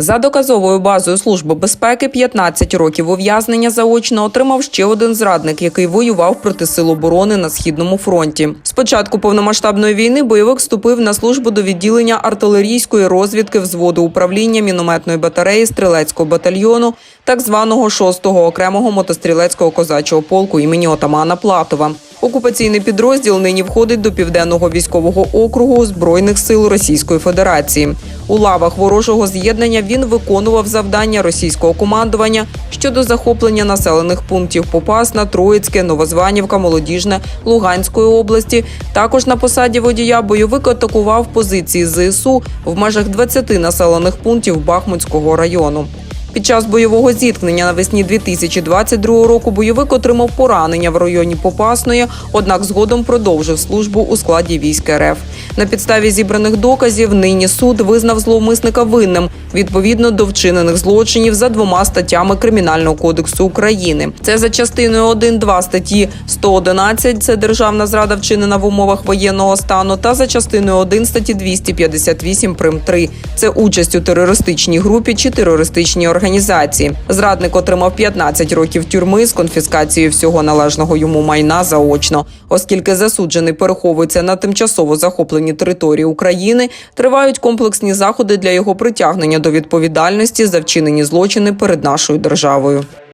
За доказовою базою Служби безпеки 15 років ув'язнення заочно отримав ще один зрадник, який воював проти сил оборони на східному фронті. З початку повномасштабної війни бойовик вступив на службу до відділення артилерійської розвідки взводу управління мінометної батареї стрілецького батальйону, так званого 6-го окремого мотострілецького козачого полку імені отамана Платова. Окупаційний підрозділ нині входить до південного військового округу збройних сил Російської Федерації. У лавах ворожого з'єднання він виконував завдання російського командування щодо захоплення населених пунктів Попасна, Троїцьке, Новозванівка, Молодіжне Луганської області. Також на посаді водія бойовик атакував позиції ЗСУ в межах 20 населених пунктів Бахмутського району. Під час бойового зіткнення навесні 2022 року бойовик отримав поранення в районі Попасної, однак згодом продовжив службу у складі військ РФ. На підставі зібраних доказів нині суд визнав зловмисника винним відповідно до вчинених злочинів за двома статтями Кримінального кодексу України. Це за частиною 1.2 статті 111 – це державна зрада вчинена в умовах воєнного стану, та за частиною 1 статті 258 прим 3 – це участь у терористичній групі чи терористичній організації. Зрадник отримав 15 років тюрми з конфіскацією всього належного йому майна заочно, оскільки засуджений переховується на тимчасово захопленій території України. Тривають комплексні заходи для його притягнення до відповідальності за вчинені злочини перед нашою державою.